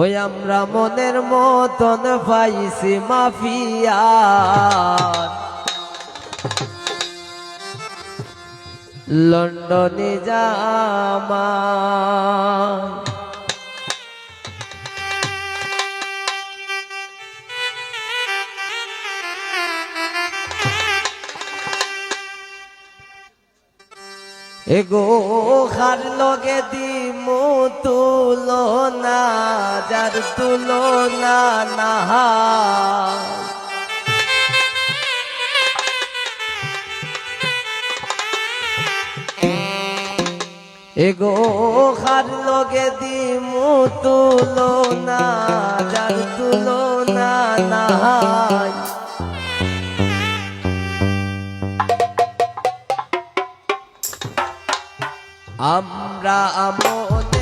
ওই আমরা মনের মতন পাইছি মাফিয়া। লন্ডনে জামা এগো খার লগে দিমু তুলনা, যার তুলনা না এগো খার লগে দিমু তুলনা, যার তুলনা না আমরা আমনের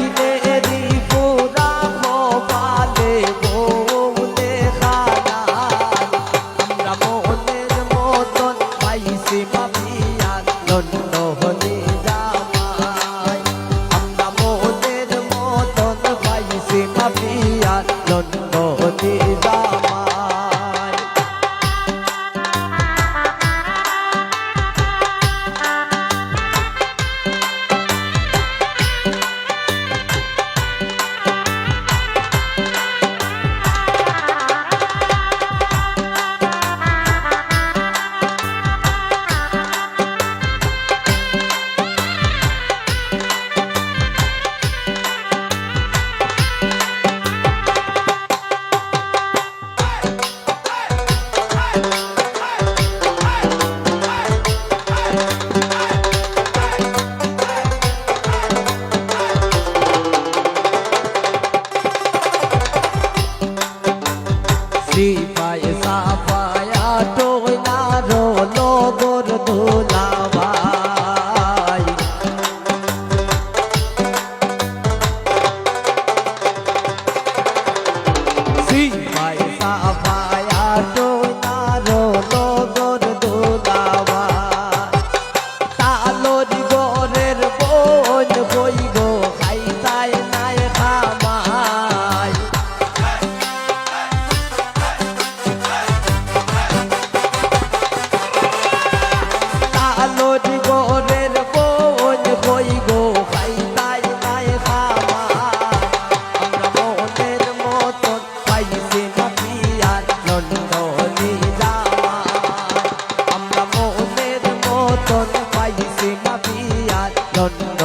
deep Todd.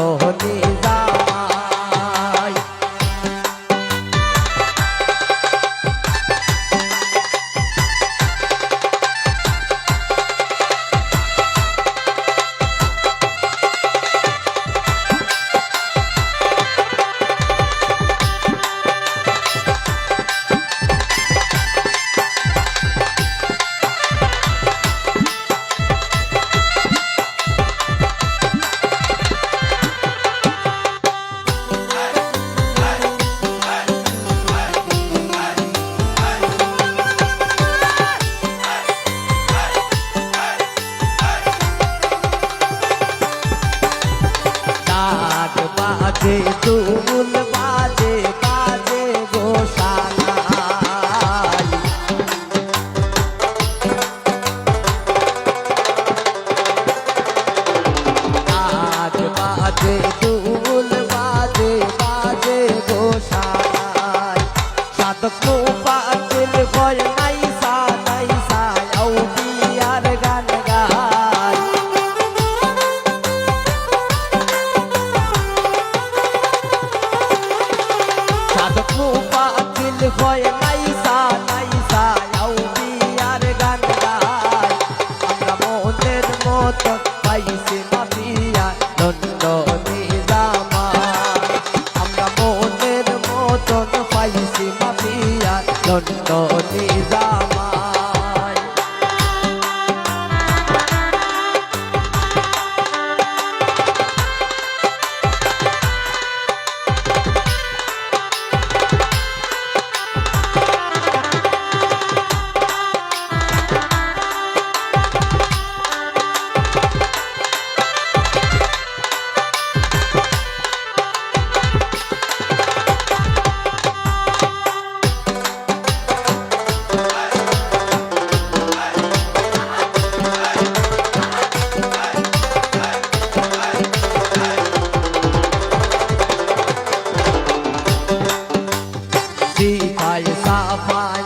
સાફાઈ